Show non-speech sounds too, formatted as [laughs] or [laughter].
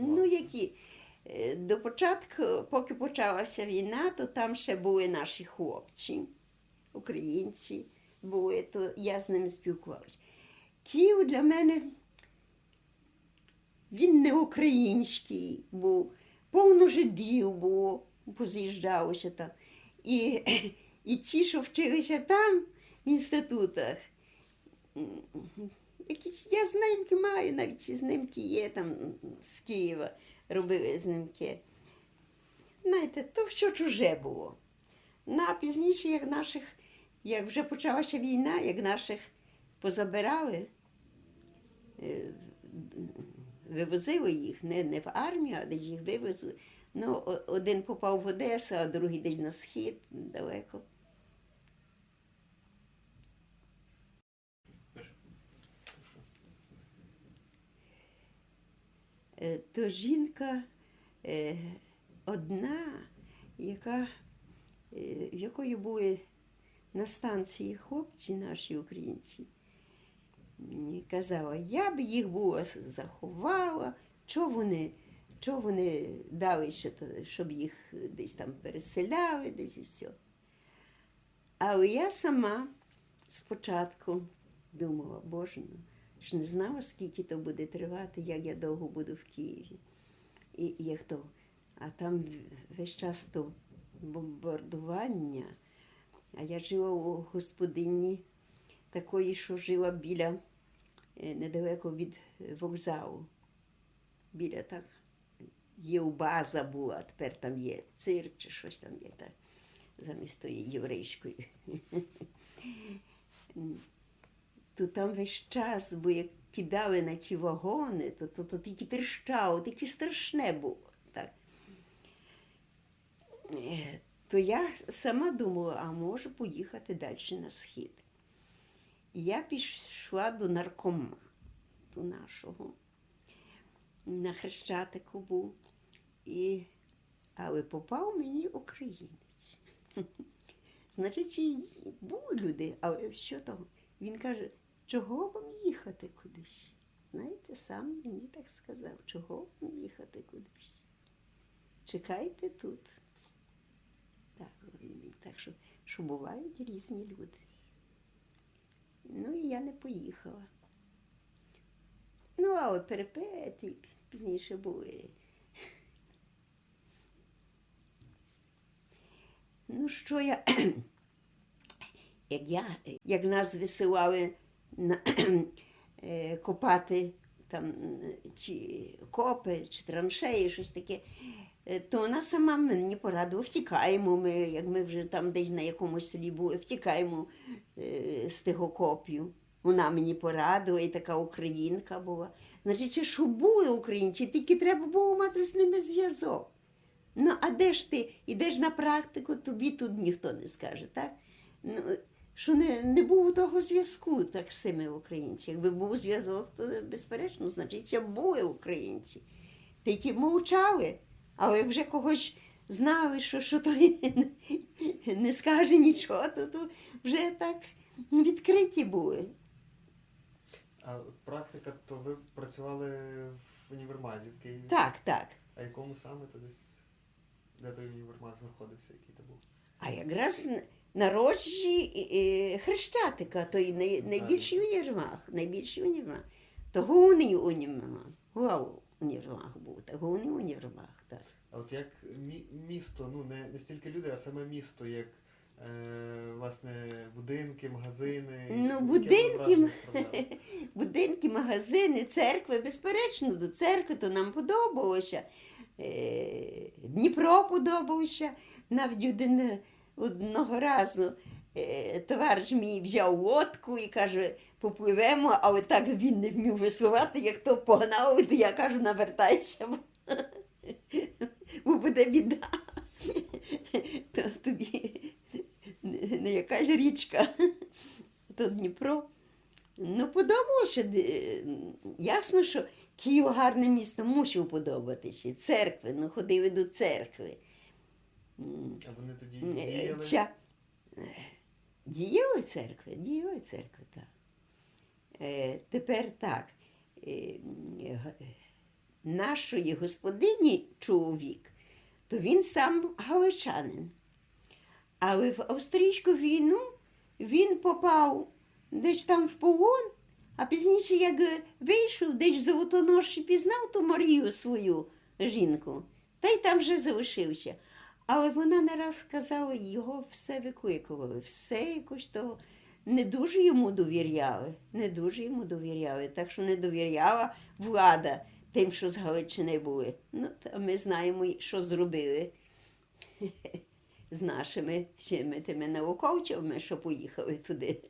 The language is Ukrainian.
Ну, які? Е, До початку, поки почалася війна, то там ще були наші хлопці, українці були, то я з ними спілкувалася. Київ для мене він не український був, повно жидів було, поз'їжджалося там. І, і ті, що вчилися там, в інститутах, якісь, я знимки маю, навіть ці знимки є там з Києва, робили знимки. Знаєте, то все чуже було. Ну, а пізніше, як наших, як вже почалася війна, як наших позабирали, е, вивозили їх не, не в армію, а десь їх вивезли. Ну, один попав в Одесу, а другий десь на схід далеко. То жінка е, одна, яка, е, в якої були на станції хлопці наші українці, казала, я б їх була заховала, чого вони, чого вони дали, щоб їх десь там переселяли, десь і все. Але я сама спочатку думала, боже, ну, ж не знала, скільки то буде тривати, як я довго буду в Києві. І, як то, а там весь час то бомбардування. А я жила у господині такої, що жила біля е, недалеко від вокзалу. Біля так. Є база була, тепер там є цирк чи щось там є так, замість тої єврейської. То там весь час, бо як кидали на ці вагони, то, то, то тільки тріщало, тільки страшне було. Так. Е, То я сама думала, а може поїхати далі на схід. І я пішла до наркома, до нашого. На Хрещатику був. І... Але попав мені українець. [laughs] Значить, були люди, але що того? Він каже, чого вам їхати кудись? Знаєте, сам мені так сказав, чого вам їхати кудись? Чекайте тут. Так, так, що, що бувають різні люди. Ну і я не поїхала. Ну, але перепети пізніше були. Ну, що я, [clears throat] як я, як нас висилали [clears throat] копати там е, ці копи чи траншеї, щось таке, е, то вона сама мені порадила, втікаємо ми, як ми вже там десь на якомусь селі були, втікаємо е, з тих окопів. Вона мені порадила, і така українка була. Значить, це що були українці, тільки треба було мати з ними зв'язок. Ну, а де ж ти ідеш на практику, тобі тут ніхто не скаже, так? Ну, що не, не було того зв'язку так з цими українцями. Якби був зв'язок, то безперечно, значить, це були українці. Тільки мовчали, але вже когось знали, що, що той не, [laughs] не скаже нічого, то, то вже так відкриті були. А практика, то ви працювали в універмазі в Києві? Так, так. А якому саме то десь? Де той універмаг знаходився, який то був? А якраз н- на роджі е, Хрещатика, то і най, найбільший універмаг, найбільший універмаг. То головний універмаг. Вау, універмаг був, та головний універмаг, так. А от як місто, ну не, не стільки люди, а саме місто, як е, власне будинки, магазини. Ну, будинки, [laughs] будинки, магазини, церкви, безперечно, до церкви то нам подобалося. Е, Дніпро подобався. Навіть один, одного разу е, товариш мій взяв лодку і каже, попливемо, але так він не вмів веслувати, як то погнав, то я кажу, навертайся, бо, буде біда. То тобі не, якась річка, то Дніпро. Ну, подобалося. Ясно, що Київ гарне місто мусив подобатися. Церкви, ну ходили до церкви. А вони тоді? Ця... Діяли церкви, діяли церкви, так. Е, тепер так. Е, нашої господині чоловік, то він сам галичанин. Але в австрійську війну він попав десь там в полон, а пізніше, як вийшов, десь в Золотоноші пізнав ту Марію свою жінку, та й там вже залишився. Але вона не раз сказала, його все викликували, все якось того не дуже йому довіряли, не дуже йому довіряли. Так що не довіряла влада тим, що з Галичини були. Ну, та ми знаємо, що зробили [laughs] з нашими всіми тими науковцями, що поїхали туди.